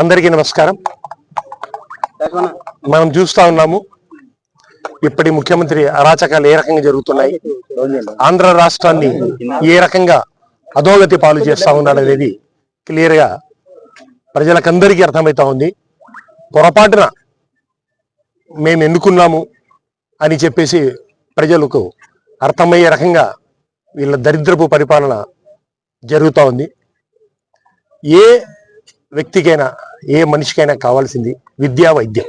అందరికీ నమస్కారం. మనం చూస్తా ఉన్నాము ఇప్పటి ముఖ్యమంత్రి అరాచకాలు ఏ రకంగా జరుగుతున్నాయి ఆంధ్ర రాష్ట్రాన్ని ఏ రకంగా అధోగతి పాలు చేస్తా ఉన్నాడు అనేది క్లియర్గా ప్రజలకందరికీ అర్థమవుతా ఉంది. పొరపాటున మేము ఎన్నుకున్నాము అని చెప్పేసి ప్రజలకు అర్థమయ్యే రకంగా వీళ్ళ దరిద్రపు పరిపాలన జరుగుతూ ఉంది. ఏ వ్యక్తికైనా ఏ మనిషికైనా కావాల్సింది విద్యా వైద్యం.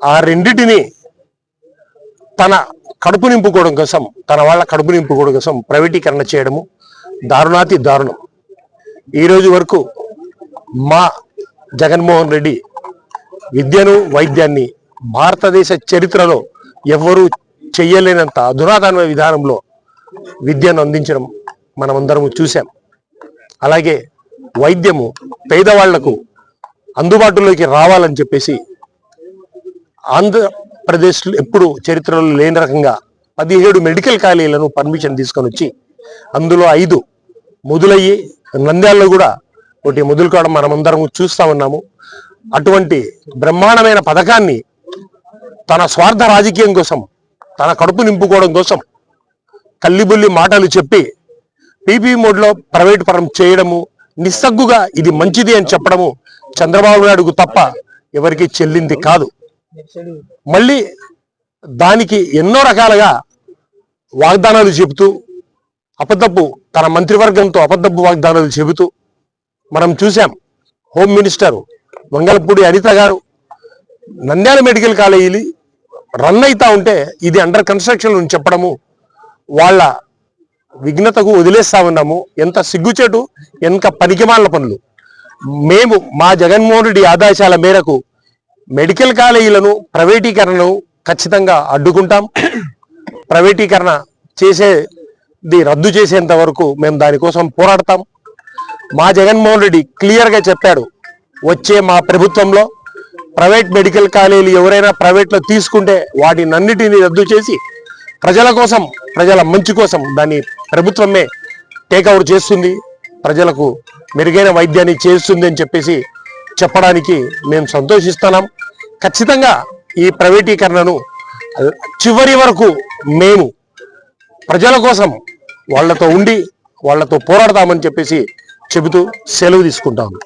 ఆ రెండింటిని తన కడుపు నింపుకోవడం కోసం తన వాళ్ళ కడుపు నింపుకోవడం కోసం ప్రైవేటీకరణ చేయడము దారుణాతి దారుణం. ఈ రోజు వరకు మా జగన్మోహన్ రెడ్డి విద్యను వైద్యాన్ని భారతదేశ చరిత్రలో ఎవ్వరూ చెయ్యలేనంత అధునాతన విధానంలో విద్యను అందించడం మనమందరము చూసాం అలాగే వైద్యము పేదవాళ్ళకు అందుబాటులోకి రావాలని చెప్పేసి ఆంధ్రప్రదేశ్ ఎప్పుడు చరిత్రలో లేని రకంగా పదిహేడు మెడికల్ కాలేజీలను పర్మిషన్ తీసుకొని వచ్చి అందులో ఐదు మొదలయ్యి నంద్యాలలో కూడా ఒకటి మొదలు కావడం మనమందరం చూస్తా ఉన్నాము. అటువంటి బ్రహ్మాండమైన పథకాన్ని తన స్వార్థ రాజకీయం కోసం తన కడుపు నింపుకోవడం కోసం కల్లిబుల్లి మాటలు చెప్పి పీపీ మోడ్లో ప్రైవేట్ పరం చేయడము నిస్సగ్గుగా ఇది మంచిది అని చెప్పడము చంద్రబాబు నాయుడుకు తప్ప ఎవరికి చెల్లింది కాదు. మళ్ళీ దానికి ఎన్నో రకాలుగా వాగ్దానాలు చెబుతూ అబద్ధపు తన మంత్రివర్గంతో అబద్ధపు వాగ్దానాలు చెబుతూ మనం చూసాం హోమ్ మినిస్టర్ వంగలపూడి అనిత గారు నంద్యాల మెడికల్ కాలేజీ రన్ అవుతా ఉంటే ఇది అండర్ కన్స్ట్రక్షన్ అని చెప్పడము వాళ్ళ విఘ్నతకు వదిలేస్తా ఉన్నాము. ఎంత సిగ్గుచేటు ఎంత పనికిమాల పనులు. మేము మా జగన్మోహన్ రెడ్డి ఆదేశాల మేరకు మెడికల్ కాలేజీలను ప్రైవేటీకరణను ఖచ్చితంగా అడ్డుకుంటాం. ప్రైవేటీకరణ చేసేది రద్దు చేసేంత వరకు మేము దానికోసం పోరాడతాం. మా జగన్మోహన్ రెడ్డి క్లియర్గా చెప్పాడు వచ్చే మా ప్రభుత్వంలో ప్రైవేట్ మెడికల్ కాలేజీలు ఎవరైనా ప్రైవేట్లో తీసుకుంటే వాటినన్నిటినీ రద్దు చేసి ప్రజల కోసం ప్రజల మంచి కోసం దాన్ని ప్రభుత్వమే టేక్అవుట్ చేస్తుంది ప్రజలకు మెరుగైన వైద్యాన్ని చేస్తుంది అని చెప్పేసి చెప్పడానికి మేము సంతోషిస్తున్నాం. ఖచ్చితంగా ఈ ప్రైవేటీకరణను చివరి వరకు మేము ప్రజల కోసం వాళ్ళతో ఉండి వాళ్ళతో పోరాడతామని చెప్పేసి చెబుతూ సెలవు తీసుకుంటాము